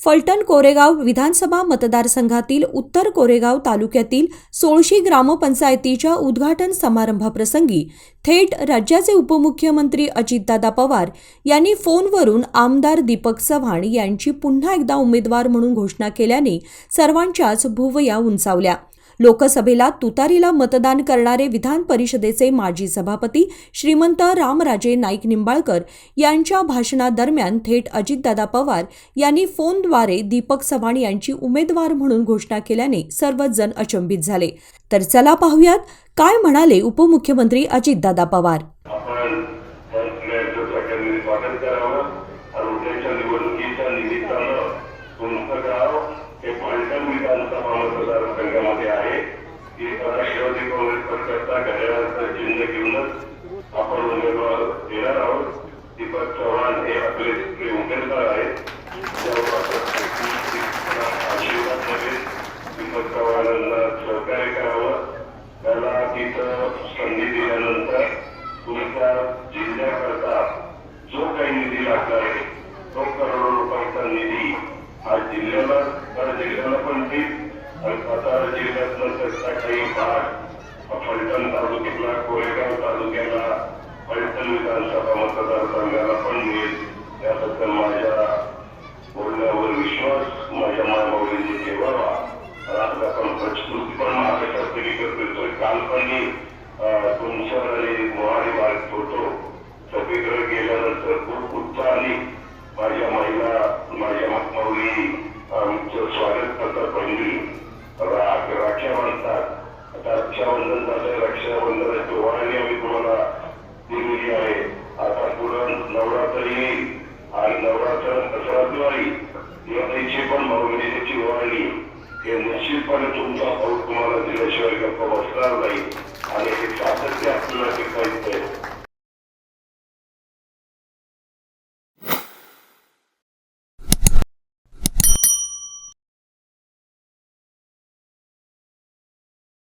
फलटण कोरेगाव विधानसभा मतदारसंघातील उत्तर कोरेगाव तालुक्यातील सोळशी ग्रामपंचायतीच्या उद्घाटन समारंभाप्रसंगी थेट राज्याचे उपमुख्यमंत्री अजितदादा पवार यांनी फोनवरून आमदार दीपक चव्हाण यांची पुन्हा एकदा उमेदवार म्हणून घोषणा केल्याने सर्वांच्याच भुवया उंचावल्या. लोकसभेला तुतारीला मतदान करणारे विधान परिषदेचे माजी सभापती श्रीमंत रामराजे नाईक निंबाळकर यांच्या भाषणादरम्यान थेट अजितदादा पवार यांनी फोनद्वारे दीपक चव्हाण यांची उमेदवार म्हणून घोषणा केल्याने सर्वच जण अचंबित झाले. तर चला पाहूयात काय म्हणाले उपमुख्यमंत्री अजितदादा पवार? आपण सगळ्यांचं सगळ्यांनी स्वागत करावं आणि उद्याच्या निवडणुकीच्या निमित्तानं तुमचं गाव हे फलटण विधानसभा मतदारसंघामध्ये आहे की राष्ट्रवादी काँग्रेस पक्षाचा घड्याळाचं चिन्ह घेऊनच आपण उमेदवार देणार आहोत दीपक चव्हाण हे आपले आपले उमेदवार आहेत आशीर्वाद नव्हे दीपक चव्हाणांना सहकार्य करावं. त्याला तिथं संधी दिल्यानंतर तुमच्या जिल्ह्याकरता जो काही निधी लागणार आहे तो करोडो रुपयाचा निधी हा जिल्ह्याला तर जिल्ह्याला पण देईल. आणि सातारा जिल्ह्यातनं त्याचा काही भाग फलटण तालुक्यातला कोरेगाव फलटण विधानसभा मतदारसंघाला पण मिळेल. त्याबद्दल माझ्या बोलण्यावर विश्वास माझ्या मायमाऊलीने ठेवावा. आज आपण प्रस्तुती पण महाराष्ट्रातली करतोय काल पण मी अं, मोहाडी बाळगत होतो. सगळीकडे गेल्यानंतर खूप उत्साहाने माझ्या महिला माझ्या माऊली आमचं स्वागत करतात बहिणी. राख्या म्हणतात. आता रक्षाबंधन झालंय रक्षाबंधनाची ओवाळणी आम्ही तुम्हाला दसरा दिवाळी पण भाऊबहिणीची वाढली. हे निश्चितपणे तुमचा भाऊ तुम्हाला दिल्याशिवाय गप्प बसणार नाही. आणि हे सातत्य आपल्याला टिकायचं आहे